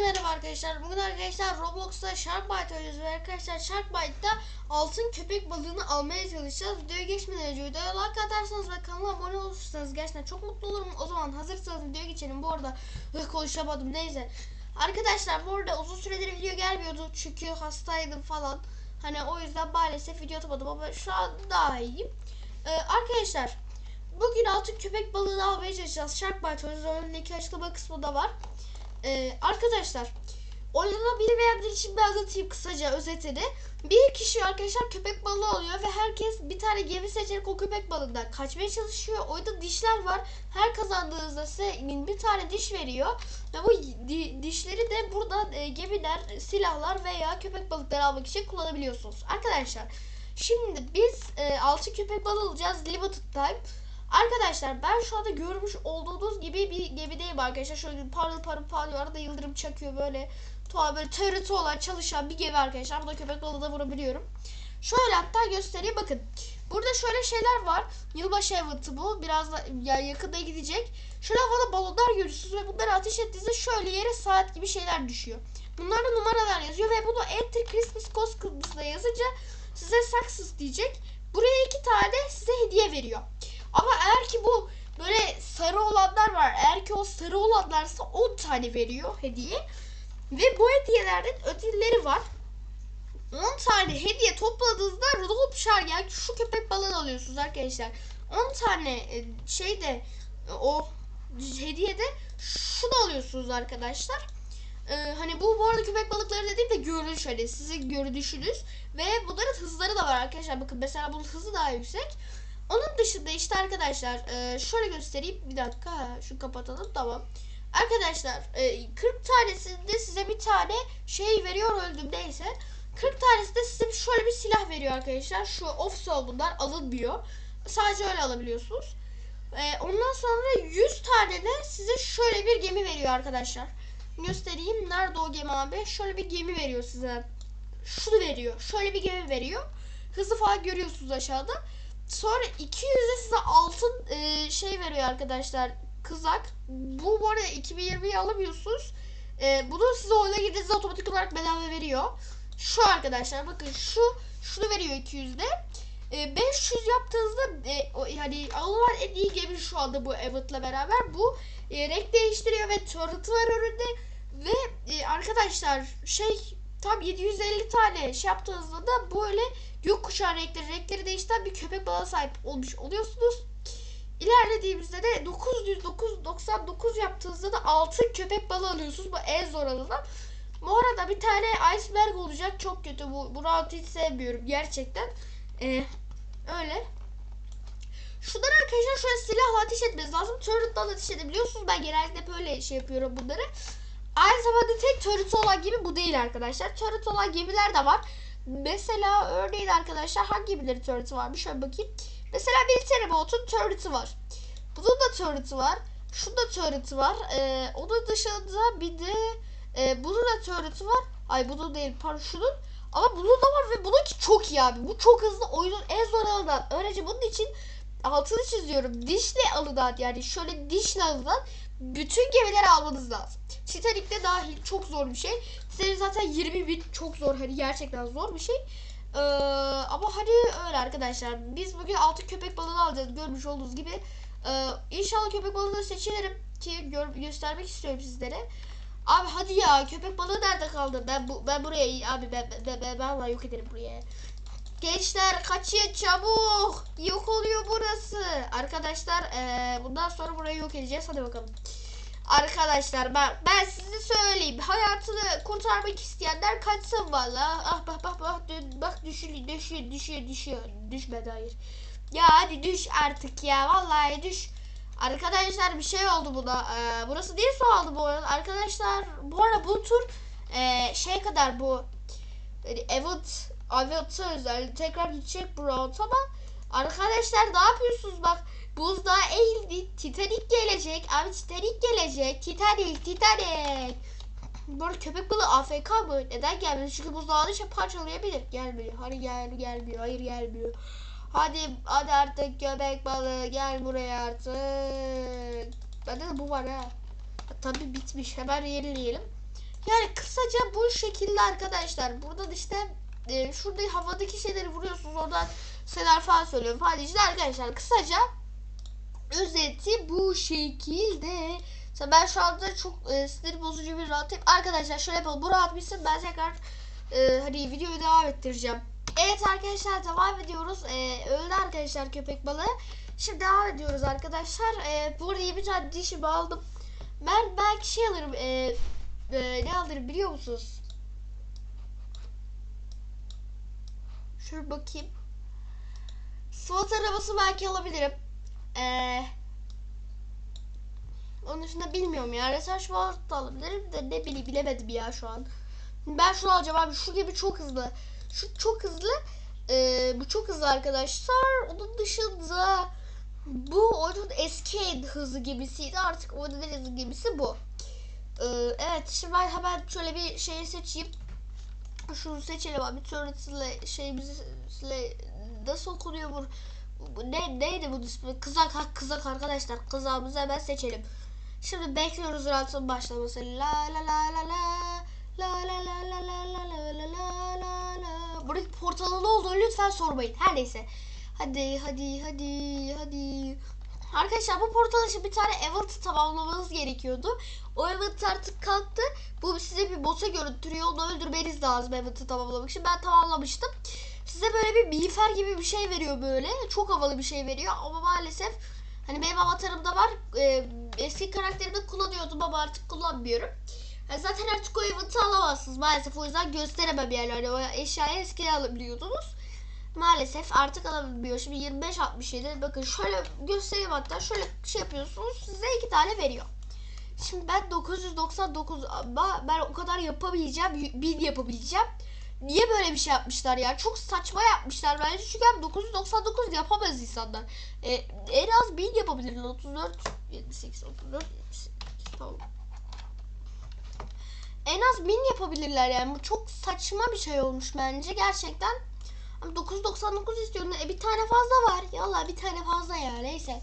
merhaba arkadaşlar. Bugün arkadaşlar Roblox'ta Sharkbite oynuyoruz ve arkadaşlar Sharkbite'da altın köpek balığını almaya çalışacağız. Videoya geçmeden önce videoya like atarsanız ve kanala abone olursanız gerçekten çok mutlu olurum. O zaman hazırsanız videoya geçelim. Bu arada konuşamadım neyse. Arkadaşlar bu arada uzun süredir video gelmiyordu çünkü hastaydım falan. Hani o yüzden maalesef video atamadım ama şu an daha iyiyim. Ee, arkadaşlar bugün altın köpek balığını almaya çalışacağız. Sharkbite oynuyoruz. Linki açıklama kısmında var. Ee, arkadaşlar oyunu bilmeyenler için bir anlatayım kısaca özetini. Bir kişi arkadaşlar köpek balığı alıyor ve herkes bir tane gemi seçerek o köpek balığından kaçmaya çalışıyor. Oyunda dişler var. Her kazandığınızda size bir tane diş veriyor. Ve bu di- dişleri de buradan e, gemiler, silahlar veya köpek balıkları almak için kullanabiliyorsunuz. Arkadaşlar şimdi biz e, altı köpek balığı alacağız. Limited time. Arkadaşlar ben şu anda görmüş olduğunuz gibi bir gemideyim arkadaşlar. Şöyle parıl parıl parlıyor. Arada yıldırım çakıyor böyle. Tuhaf böyle TRT olan çalışan bir gemi arkadaşlar. Burada köpek balığı da vurabiliyorum. Şöyle hatta göstereyim bakın. Burada şöyle şeyler var. Yılbaşı eventi bu. Biraz da yani yakında gidecek. Şöyle havada balonlar görüyorsunuz ve bunları ateş ettiğinizde şöyle yere saat gibi şeyler düşüyor. Bunlarda numaralar yazıyor ve bunu Enter Christmas Cost kısmına yazınca size success diyecek. Buraya iki tane size hediye veriyor. Ama eğer ki bu böyle sarı olanlar var. Eğer ki o sarı olanlarsa 10 tane veriyor hediye. Ve bu hediyelerin ödülleri var. 10 tane hediye topladığınızda Rudolf Şar yani şu köpek balığını alıyorsunuz arkadaşlar. 10 tane e, şeyde o hediyede şunu alıyorsunuz arkadaşlar. Ee, hani bu bu arada köpek balıkları dediğim de görünüş hani sizin görünüşünüz ve bunların hızları da var arkadaşlar. Bakın mesela bunun hızı daha yüksek. Onun dışında işte arkadaşlar e, şöyle göstereyim. Bir dakika şu kapatalım tamam. Arkadaşlar e, 40 tanesinde size bir tane şey veriyor öldüm neyse. 40 tanesi de size şöyle bir silah veriyor arkadaşlar. Şu offsoul bunlar alınmıyor. Sadece öyle alabiliyorsunuz. E, ondan sonra 100 tane de size şöyle bir gemi veriyor arkadaşlar. Göstereyim. Nerede o gemi abi? Şöyle bir gemi veriyor size. Şunu veriyor. Şöyle bir gemi veriyor. Hızı falan görüyorsunuz aşağıda. Sonra 200'de size altın e, şey veriyor arkadaşlar. Kızak. Bu bu arada 2020'yi alamıyorsunuz. E, bunu size oyuna girdiğinizde otomatik olarak bedava veriyor. Şu arkadaşlar bakın şu şunu veriyor 200'de. E, 500 yaptığınızda e, o, yani alınan en iyi gemi şu anda bu Evet'la beraber. Bu e, renk değiştiriyor ve turret'ı var önünde. Ve e, arkadaşlar şey tam 750 tane şey yaptığınızda da böyle gökkuşağı renkleri, renkleri değiştiren bir köpek balığı sahip olmuş oluyorsunuz. İlerlediğimizde de 999 yaptığınızda da altın köpek balığı alıyorsunuz. Bu en zor alınan. Bu arada bir tane iceberg olacak. Çok kötü bu. Bu round hiç sevmiyorum gerçekten. Ee, öyle. Şunları arkadaşlar şöyle silahla ateş etmeniz lazım. Turret'dan ateş edebiliyorsunuz. Ben genellikle böyle şey yapıyorum bunları. Aynı zamanda tek turret olan gemi bu değil arkadaşlar. Turret olan gemiler de var. Mesela örneğin arkadaşlar hangi gemilerin turret'ı varmış şöyle bakayım. Mesela military boat'un turret'ı var. Bunun da turret'ı var. Şunun da turret'ı var. Ee, onun dışında bir de e, bunun da turret'ı var. Ay bunun değil pardon şunun. Ama bunun da var ve bununki çok iyi abi. Bu çok hızlı oyunun en zor alınan. Öylece bunun için altını çiziyorum. Dişle alınan yani şöyle dişle alınan bütün gemileri almanız lazım. Titanic de dahil çok zor bir şey. Titanic zaten 20 bin çok zor hani gerçekten zor bir şey. Ee, ama hani öyle arkadaşlar. Biz bugün altı köpek balığını alacağız görmüş olduğunuz gibi. Ee, inşallah köpek balığını seçerim ki gör, göstermek istiyorum sizlere. Abi hadi ya köpek balığı nerede kaldı? Ben bu ben buraya abi ben ben, ben, ben vallahi yok ederim buraya. Gençler kaçın çabuk. Yok oluyor burası. Arkadaşlar ee, bundan sonra burayı yok edeceğiz. Hadi bakalım. Arkadaşlar ben, ben size söyleyeyim. Hayatını kurtarmak isteyenler kaçsın valla. Ah bak bak bak bak düşüyor düşüyor düşüyor düşüyor. Düşmedi hayır. Ya hadi düş artık ya. Vallahi düş. Arkadaşlar bir şey oldu buna. Ee, burası değil su aldı bu arada. Arkadaşlar bu arada bu tur ee, şey kadar bu yani evet evet özel tekrar gidecek bu round ama arkadaşlar ne yapıyorsunuz bak buzdağı eğildi Titanic gelecek abi Titanic gelecek Titanic Titanic arada köpek balığı AFK mı? Neden gelmiyor? Çünkü buzdağını şey parçalayabilir. Gelmiyor. Hani gel gelmiyor. Hayır gelmiyor. Hadi hadi artık köpek balığı gel buraya artık. Bende de bu var ha. Tabii bitmiş. Hemen yenileyelim. Yani kısaca bu şekilde arkadaşlar. Burada da işte e, şurada havadaki şeyleri vuruyorsunuz. Oradan şeyler falan söylüyorum falan. İşte arkadaşlar kısaca özeti bu şekilde. Mesela ben şu anda çok e, sinir bozucu bir rahatım. Arkadaşlar şöyle yapalım. Bu rahat bitsin. Ben tekrar e, hani videoyu devam ettireceğim. Evet arkadaşlar devam ediyoruz. E, öldü arkadaşlar köpek balığı. Şimdi devam ediyoruz arkadaşlar. E, bu arada bir tane dişimi aldım. Ben belki şey alırım. E, e, ne alırım biliyor musunuz? Şöyle bakayım. SWAT arabası belki alabilirim. Eee onun dışında bilmiyorum ya. Research World da alabilirim de ne bileyim bilemedim ya şu an. Ben şunu alacağım abi. Şu gibi çok hızlı. Şu çok hızlı. Ee, bu çok hızlı arkadaşlar. Onun dışında bu oyunun eski hızı gemisiydi. Artık oyunun en hızlı gemisi bu. Ee, evet şimdi ben hemen şöyle bir şeyi seçeyim. Şunu seçelim abi. Turret'le şeyimizi nasıl okunuyor bu? ne, neydi bu ismi? Kızak, kızak arkadaşlar. Kızağımızı hemen seçelim. Şimdi bekliyoruz rahatın başlaması. La la la la la la la la la la la la la la la la. Buradaki portalı ne oldu lütfen sormayın. Her neyse. Hadi hadi hadi hadi. Arkadaşlar bu portal için bir tane event tamamlamanız gerekiyordu. O event artık kalktı. Bu size bir boss'a görüntülüyor. Onu öldürmeniz lazım event'i tamamlamak için. Ben tamamlamıştım. Size böyle bir miğfer gibi bir şey veriyor böyle. Çok havalı bir şey veriyor ama maalesef Hani benim avatarımda var. E, eski karakterimi kullanıyordum ama artık kullanmıyorum. Yani zaten artık o event'i alamazsınız maalesef. O yüzden gösteremem yani. Hani o eşyayı eskiden alabiliyordunuz. Maalesef artık alabilmiyor. Şimdi 25-67. Bakın şöyle göstereyim hatta. Şöyle şey yapıyorsunuz. Size iki tane veriyor. Şimdi ben 999 ama ben o kadar yapabileceğim. 1000 yapabileceğim. Niye böyle bir şey yapmışlar ya? Çok saçma yapmışlar bence. Çünkü hem 999 yapamaz insanlar. Ee, en az 1000 yapabilirler. 34, 78, 34, 78. Tamam. En az 1000 yapabilirler yani. Bu çok saçma bir şey olmuş bence. Gerçekten. Ama 999 istiyorum. E, bir tane fazla var. Yallah bir tane fazla ya. Neyse.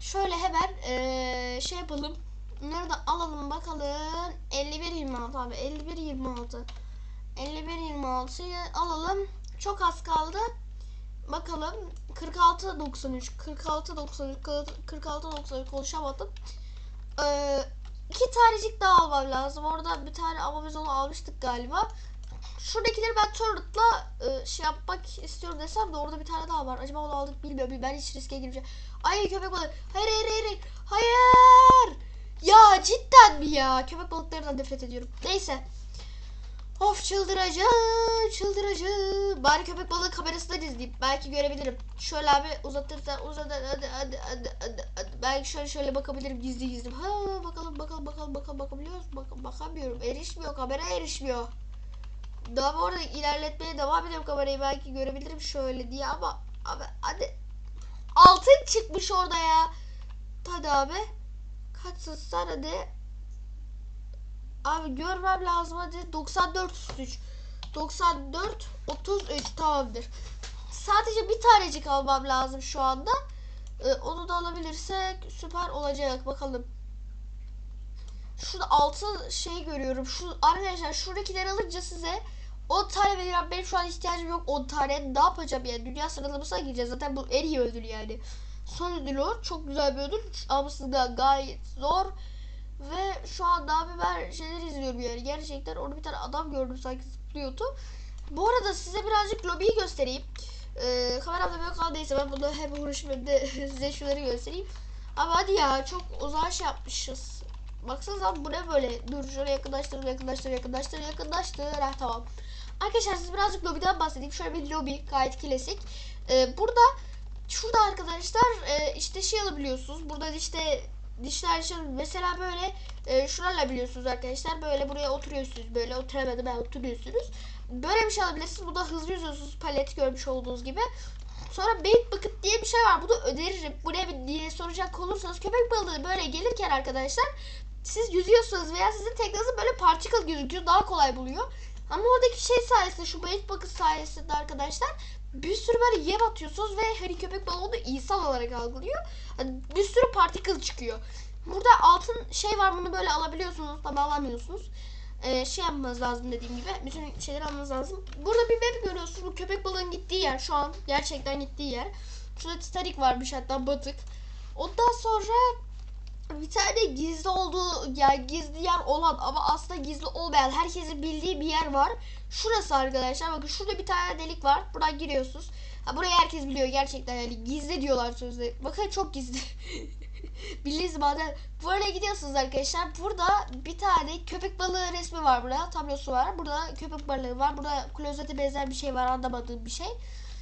Şöyle hemen ee, şey yapalım. Bunları da alalım bakalım. 51 26 abi. 51 26. 51 26'yı alalım. Çok az kaldı. Bakalım 46 93 46 93 46 93 konuşamadım. Ee, iki tanecik daha almam lazım. Orada bir tane ama biz onu almıştık galiba. Şuradakileri ben turret'la e, şey yapmak istiyorum desem de orada bir tane daha var. Acaba onu aldık bilmiyorum. Ben hiç riske girmeyeceğim. Ay köpek balığı. Hayır hayır hayır. Hayır. Ya cidden mi ya? Köpek balıklarından nefret ediyorum. Neyse. Of çıldıracağım, çıldıracağım. Bari köpek balığı kamerasından izleyeyim. Belki görebilirim. Şöyle abi uzatırsan uzat hadi hadi hadi hadi, hadi. Belki şöyle şöyle bakabilirim gizli gizli. Ha bakalım bakalım bakalım bakalım bakabiliyor musun? Bak, bakamıyorum. Erişmiyor kamera erişmiyor. Daha bu arada ilerletmeye devam ediyorum kamerayı belki görebilirim şöyle diye ama abi hadi. Altın çıkmış orada ya. Hadi abi. Kaçsın sen hadi. Abi görmem lazım hadi 94 33. 94 33 tamamdır. Sadece bir tanecik almam lazım şu anda. Ee, onu da alabilirsek süper olacak bakalım. Şurada altı şey görüyorum. Şu arkadaşlar şuradakileri alınca size 10 tane veriyorum. Benim şu an ihtiyacım yok 10 tane. Ne yapacağım yani? Dünya sıralamasına gireceğiz. Zaten bu en iyi ödül yani. Son ödül o. Çok güzel bir ödül. Alması da gayet zor. Ve şu anda abi ben şeyler izliyorum yani. Gerçekten orada bir tane adam gördüm sanki zıplıyordu. Bu arada size birazcık lobiyi göstereyim. Ee, kameramda böyle kaldıysa ben bunu hem uğraşayım de size şunları göstereyim. Ama hadi ya çok uzağa şey yapmışız. Baksanıza bu ne böyle? Dur şöyle yakınlaştır, yakınlaştır, yakınlaştır, yakınlaştır. Heh, tamam. Arkadaşlar siz birazcık lobiden bahsedeyim. Şöyle bir lobi gayet klasik. Ee, burada şurada arkadaşlar e, işte şey alabiliyorsunuz. Burada işte dişler için mesela böyle e, şuralarla biliyorsunuz arkadaşlar böyle buraya oturuyorsunuz böyle oturamadı ben oturuyorsunuz böyle bir şey alabilirsiniz bu hızlı yüzüyorsunuz palet görmüş olduğunuz gibi sonra bait bucket diye bir şey var bunu öneririm bu ne diye soracak olursanız köpek balığı böyle gelirken arkadaşlar siz yüzüyorsunuz veya sizin teknenizi böyle particle gözüküyor daha kolay buluyor ama oradaki şey sayesinde şu bait bucket sayesinde arkadaşlar bir sürü böyle yem atıyorsunuz ve hani köpek balığı onu insan olarak algılıyor. Hani bir sürü particle çıkıyor. Burada altın şey var bunu böyle alabiliyorsunuz tabi alamıyorsunuz. e, şey yapmanız lazım dediğim gibi. Bütün şeyleri almanız lazım. Burada bir web görüyorsunuz. Bu köpek balığının gittiği yer şu an. Gerçekten gittiği yer. Şurada Titanic varmış hatta batık. Ondan sonra bir tane gizli olduğu yani gizli yer olan ama aslında gizli olmayan herkesin bildiği bir yer var. Şurası arkadaşlar bakın şurada bir tane delik var. Buradan giriyorsunuz. Ha, burayı herkes biliyor gerçekten yani gizli diyorlar sözde. Bakın çok gizli. Bildiğiniz madem böyle gidiyorsunuz arkadaşlar. Burada bir tane köpek balığı resmi var burada. Tablosu var. Burada köpek balığı var. Burada klozete benzer bir şey var anlamadığım bir şey.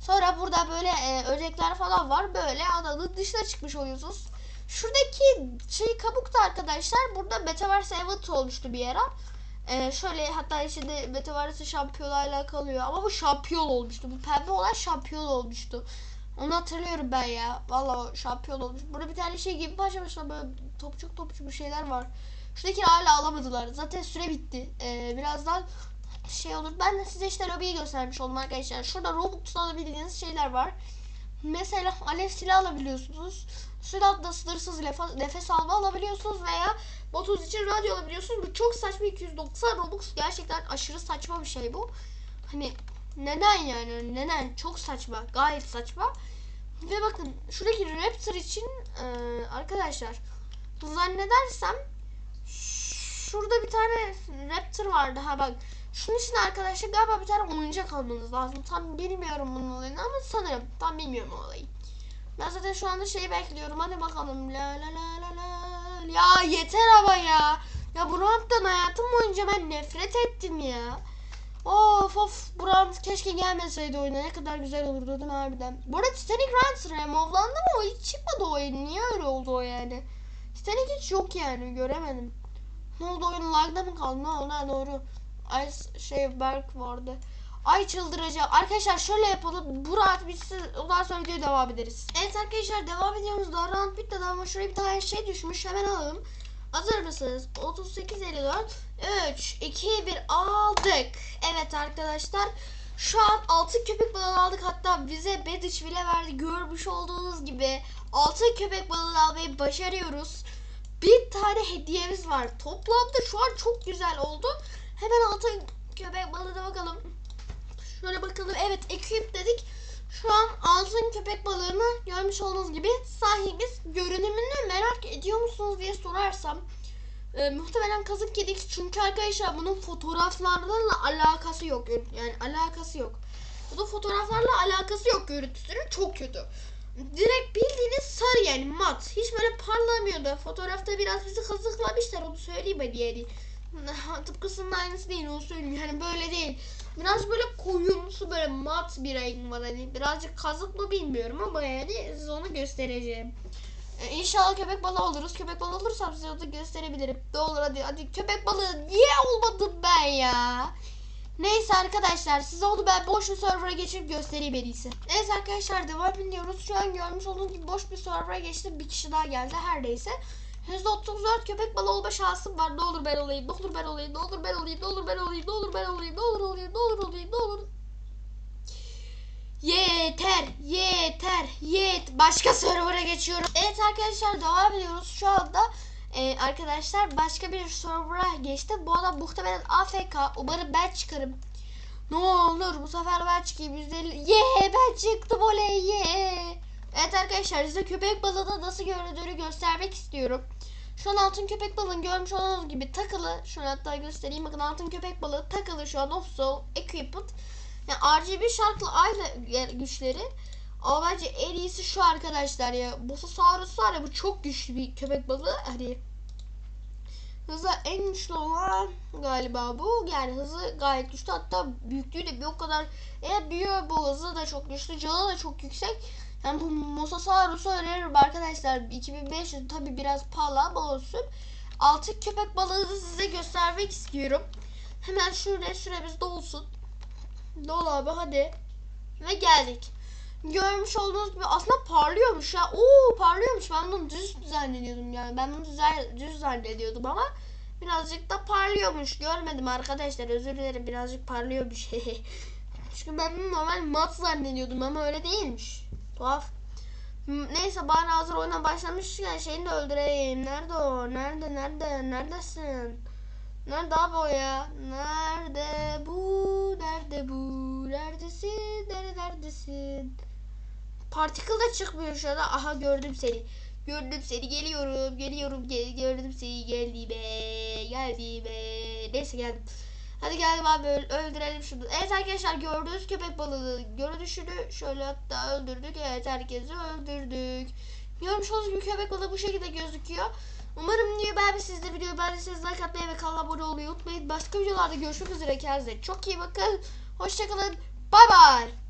Sonra burada böyle e, ördekler falan var. Böyle adanın dışına çıkmış oluyorsunuz. Şuradaki şey kabuk da arkadaşlar burada Metaverse Event olmuştu bir ara. Ee, şöyle hatta içinde Metaverse şampiyonlarla kalıyor ama bu şampiyon olmuştu. Bu pembe olan şampiyon olmuştu. Onu hatırlıyorum ben ya. Vallahi o şampiyon olmuş. Burada bir tane şey gibi başlamışlar böyle topçuk topçuk bir şeyler var. Şuradaki hala alamadılar. Zaten süre bitti. Ee, birazdan şey olur. Ben de size işte lobiyi göstermiş oldum arkadaşlar. Şurada Robux'ta alabildiğiniz şeyler var. Mesela alev silah alabiliyorsunuz. Süratle sınırsız nefes, alma alabiliyorsunuz veya botunuz için radyo alabiliyorsunuz. Bu çok saçma 290 Robux gerçekten aşırı saçma bir şey bu. Hani neden yani neden çok saçma gayet saçma. Ve bakın şuradaki Raptor için e, arkadaşlar zannedersem şurada bir tane Raptor vardı ha bak şunun için arkadaşlar galiba bir tane oyuncak almanız lazım. Tam bilmiyorum bunun olayını ama sanırım. Tam bilmiyorum olayı. Ben zaten şu anda şeyi bekliyorum. Hadi bakalım. La la la la la. Ya yeter ama ya. Ya bu round'dan hayatım boyunca ben nefret ettim ya. Of of bu round keşke gelmeseydi oyuna. Ne kadar güzel olurdu değil mi harbiden. Bu arada Titanic Run removlandı ama o hiç çıkmadı o oyun. Niye öyle oldu o yani? Titanic hiç yok yani göremedim. Ne oldu oyun lagda mı kaldı? Ne oldu? Ha, doğru. Ay şey Berk vardı. Ay çıldıracağım. Arkadaşlar şöyle yapalım. Bu rahat bitsin. Ondan sonra videoya devam ederiz. Evet arkadaşlar devam ediyoruz. Daha rahat bitmedi ama şuraya bir tane şey düşmüş. Hemen alalım. Hazır mısınız? 38.54 3 2 1 aldık. Evet arkadaşlar. Şu an altın köpek balığı aldık. Hatta bize Bediç bile verdi. Görmüş olduğunuz gibi altın köpek balığı almayı başarıyoruz. Bir tane hediyemiz var. Toplamda şu an çok güzel oldu. Hemen altın köpek balığına bakalım. Şöyle bakalım. Evet equip dedik. Şu an altın köpek balığını görmüş olduğunuz gibi sahibiz. Görünümünü merak ediyor musunuz diye sorarsam e, muhtemelen kazık yedik. Çünkü arkadaşlar bunun fotoğraflarla alakası yok. Yani alakası yok. Bunun fotoğraflarla alakası yok görüntüsünün. Çok kötü. Direkt bildiğiniz sarı yani mat. Hiç böyle parlamıyordu. Fotoğrafta biraz bizi kazıklamışlar onu söyleyeyim ben yani. Tıpkısının aynısı değil onu söyleyeyim. Yani böyle değil. Biraz böyle koyumsu böyle mat bir renk var. Hani birazcık kazık mı bilmiyorum ama yani size onu göstereceğim. Ee, İnşallah köpek balığı oluruz. Köpek balığı olursam size onu gösterebilirim. Ne olur hadi hadi köpek balığı niye olmadım ben ya? Neyse arkadaşlar size onu ben boş bir server'a geçip göstereyim en iyisi. Evet arkadaşlar devam ediyoruz. Şu an görmüş olduğunuz gibi boş bir server'a geçtim. Bir kişi daha geldi her neyse. %34 köpek balığı olma şansım var. Ne olur ben olayım, ne olur ben olayım, ne olur ben olayım, ne olur ben olayım, ne olur ben olayım, ne olur olayım, ne olur olayım, ne olur. Yeter, yeter, yet. Başka server'a geçiyorum. Evet arkadaşlar devam ediyoruz. Şu anda e, arkadaşlar başka bir server'a geçtim. Bu adam muhtemelen AFK. Umarım ben çıkarım. Ne olur bu sefer ben çıkayım. %50. Ye ben çıktım oley ye. Evet arkadaşlar size köpek balığının nasıl göründüğünü göstermek istiyorum. Şu an altın köpek balığını görmüş olduğunuz gibi takılı. Şunu hatta göstereyim. Bakın altın köpek balığı takılı şu an offso equipment. Yani RGB şartlı aynı güçleri. Ama bence en iyisi şu arkadaşlar ya. Bososaurus var ya bu çok güçlü bir köpek balığı. Hani hızı en güçlü olan galiba bu. Yani hızı gayet güçlü. Hatta büyüklüğü de bir o kadar. Eğer büyüyor bu hızı da çok güçlü. Canı da çok yüksek. Yani bu Mosasaurus'u öneririm arkadaşlar. 2500 tabi biraz pahalı ama olsun. Altın köpek balığını size göstermek istiyorum. Hemen şöyle süremiz dolsun. Dol abi hadi. Ve geldik. Görmüş olduğunuz gibi aslında parlıyormuş ya. Oo parlıyormuş. Ben bunu düz zannediyordum yani. Ben bunu düz, düz zannediyordum ama birazcık da parlıyormuş. Görmedim arkadaşlar. Özür dilerim. Birazcık parlıyormuş. Çünkü ben bunu normal mat zannediyordum ama öyle değilmiş. Tuhaf. Neyse bari hazır oyuna başlamışken şeyini de öldüreyim. Nerede o? Nerede? Nerede? Neredesin? Nerede abi o ya? Nerede bu? Nerede bu? Neredesin? Nere neredesin? Particle da çıkmıyor şu anda. Aha gördüm seni. Gördüm seni. Geliyorum. Geliyorum. Gel, gördüm seni. Geldi be. Geldi be. Neyse geldim. Hadi geldim abi öl- öldürelim şunu. Evet arkadaşlar gördüğünüz köpek balığı görünüşünü şöyle hatta öldürdük. Evet herkesi öldürdük. Görmüş olduğunuz gibi köpek balığı bu şekilde gözüküyor. Umarım videoyu beğenmişsiniz de videoyu beğendiyseniz like atmayı ve kanala abone olmayı unutmayın. Başka videolarda görüşmek üzere. Kendinize çok iyi bakın. Hoşçakalın. Bay bay.